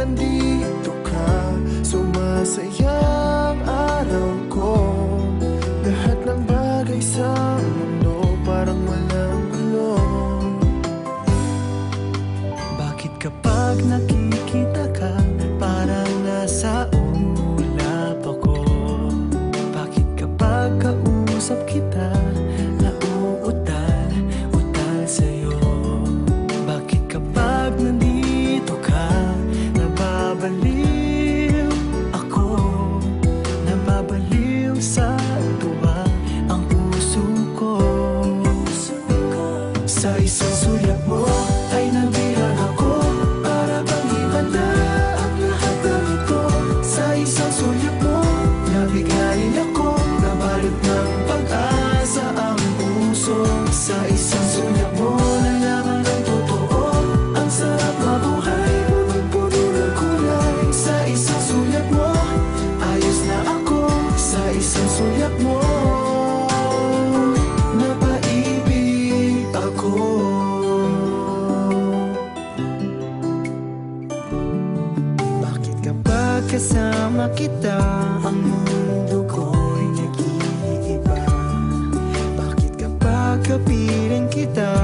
nandito ka Sumasayaw Sa isang sulat mo ay nabihan ako Para bang iba na ang lahat ng ito Sa isang sulat mo, nabiglain ako Nabalot ng pag-asa ang puso Sa isang sulat mo, nalaman ang totoo Ang sarap mabuhay, punong-puno ng kulay Sa isang sulat mo, ayos na ako Sa isang sulat mo kasama kita. Ang mundo ko'y nag-iiba. Bakit kapag kapiling kita?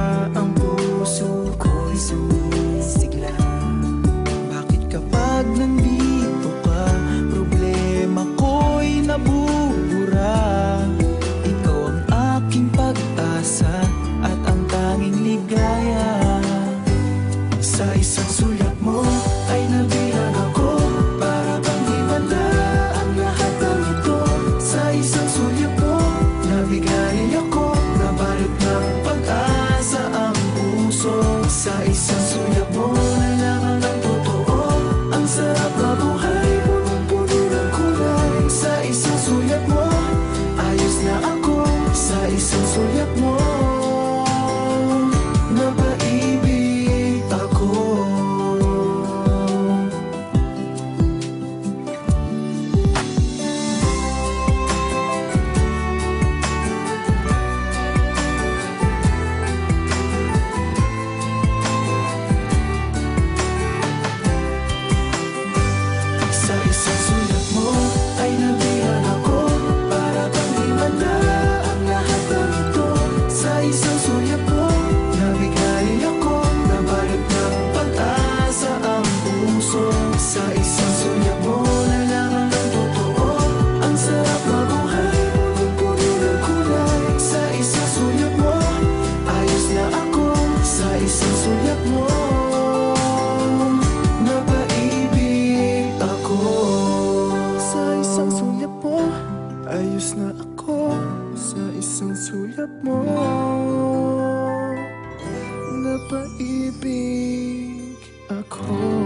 isang sulat mo na paibig ako.